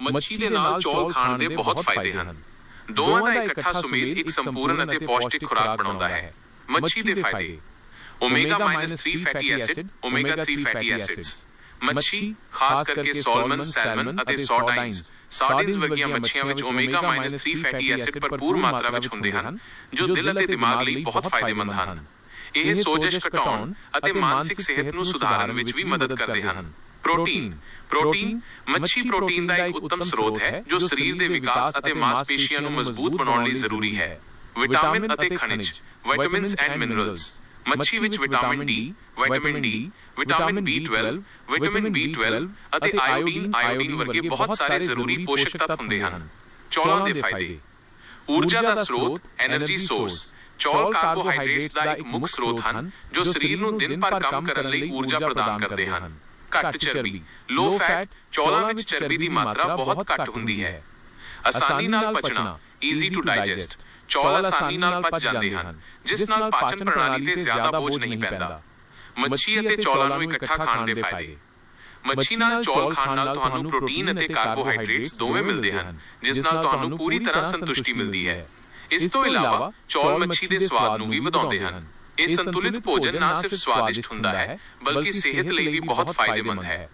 ਮੱਛੀ ਦੇ ਨਾਲ ਚੌਲ ਖਾਣ ਦੇ ਬਹੁਤ ਫਾਇਦੇ ਹਨ। ਦੋਵਾਂ ਦਾ ਇਕੱਠਾ ਸੁਮੇਲ ਇੱਕ ਸੰਪੂਰਨ ਅਤੇ ਪੌਸ਼ਟਿਕ ਖੁਰਾਕ ਬਣਾਉਂਦਾ ਹੈ। ਮੱਛੀ ਦੇ ਫਾਇਦੇ। Omega three fatty acid omega three fatty acids. ਮੱਛੀ ਖਾਸ ਕਰਕੇ ਸੋਲਮਨ ਸੈਲਮਨ ਅਤੇ ਸੌਰਡਾਈਨਸ ਸਾਰਡਿਨਸ ਵਰਗੀਆਂ ਮੱਛੀਆਂ ਵਿੱਚ ਓਮੇਗਾ-3 ਫੈਟੀ ਐਸਿਡ ਭਰਪੂਰ ਮਾਤਰਾ ਵਿੱਚ ਹੁੰਦੇ ਹਨ ਜੋ ਦਿਲ ਅਤੇ ਦਿਮਾਗ ਲਈ ਬਹੁਤ ਫਾਇਦੇਮੰਦ ਹਨ ਇਹ ਸੋਜਸ਼ ਘਟਾਉਣ ਅਤੇ ਮਾਨਸਿਕ ਸਿਹਤ ਨੂੰ ਸੁਧਾਰਨ ਵਿੱਚ ਵੀ ਮਦਦ ਕਰਦੇ ਹਨ ਪ੍ਰੋਟੀਨ। ਪ੍ਰੋਟੀਨ। ਮੱਛੀ ਪ੍ਰੋਟੀਨ ਦਾ ਇੱਕ ਉੱਤਮ ਸਰੋਤ ਹੈ ਜੋ ਸਰੀਰ ਦੇ ਵਿਕਾਸ ਅਤੇ ਮਾਸਪੇਸ਼ੀਆਂ ਨੂੰ ਮਜ਼ਬੂਤ ਬਣਾਉਣ ਲਈ ਜ਼ਰੂਰੀ ਹੈ। ਵਿਟਾਮਿਨ ਅਤੇ ਖਣਿਜ। Vitamins and minerals. ਮੱਛੀ ਵਿੱਚ vitamin D vitamin D vitamin B12 vitamin B12 ਅਤੇ ਆਇਓਡੀਨ ਆਇਓਡੀਨ ਵਰਗੇ ਬਹੁਤ ਸਾਰੇ ਜ਼ਰੂਰੀ ਪੋਸ਼ਕ ਤੱਤ ਹੁੰਦੇ ਹਨ। ਚੌਲਾਂ ਦੇ ਫਾਇਦੇ। ਊਰਜਾ ਦਾ ਸਰੋਤ એનર્ਜੀ ਸੋਰਸ ਚੌਲ ਕਾਰਬੋਹਾਈਡਰੇਟਸ ਦਾ ਇੱਕ ਮੁੱਖ ਸਰੋਤ ਹਨ ਜੋ ਸਰੀਰ ਨੂੰ ਦਿਨ ਭਰ ਕੰਮ ਕਰਨ ਲਈ ਊਰਜਾ ਪ੍ਰਦਾਨ ਕਰਦੇ ਹਨ ਘੱਟ ਚਰਬੀ। ਲੋ ਫੈਟ ਚੌਲਾਂ ਵਿੱਚ ਚਰਬੀ ਦੀ ਮਾਤਰਾ ਬਹੁਤ ਘੱਟ ਹੁੰਦੀ ਹੈ। ਆਸਾਨੀ ਨਾਲ ਪਚਣਾ। ਈਜ਼ੀ ਟੂ ਡਾਈਜੈਸਟ ਚੌਲ ਆਸਾਨੀ ਨਾਲ ਪਚ ਜਾਂਦੇ ਹਨ ਜਿਸ ਨਾਲ ਪਾਚਨ ਪ੍ਰਣਾਲੀ ਤੇ ਜ਼ਿਆਦਾ ਬੋਝ ਨਹੀਂ ਪੈਂਦਾ। ਮੱਛੀ ਅਤੇ ਚੌਲਾਂ ਨੂੰ ਇਕੱਠਾ ਖਾਣ ਦੇ ਫਾਇਦੇ। ਮੱਛੀ ਨਾਲ ਚੌਲ ਖਾਣ ਨਾਲ ਤੁਹਾਨੂੰ ਪ੍ਰੋਟੀਨ ਅਤੇ ਕਾਰਬੋਹਾਈਡਰੇਟਸ ਦੋਵੇਂ ਮਿਲਦੇ ਹਨ ਜਿਸ ਨਾਲ ਤੁਹਾਨੂੰ ਪੂਰੀ ਤਰ੍ਹਾਂ ਸੰਤੁਸ਼ਟੀ ਮਿਲਦੀ ਹੈ। ਇਸ ਤੋਂ ਇਲਾਵਾ ਚੌਲ ਮੱਛੀ ਦੇ ਸਵਾਦ ਨੂੰ ਵੀ ਵਧਾਉਂਦੇ ਹਨ ਇਹ ਸੰਤੁਲਿਤ ਭੋਜਨ ਨਾ ਸਿਰਫ ਸਵਾਦਿਸ਼ਟ ਹੁੰਦਾ ਹੈ ਬਲਕਿ ਸਿਹਤ ਲਈ ਵੀ ਬਹੁਤ ਫਾਇਦੇਮੰਦ ਹੈ।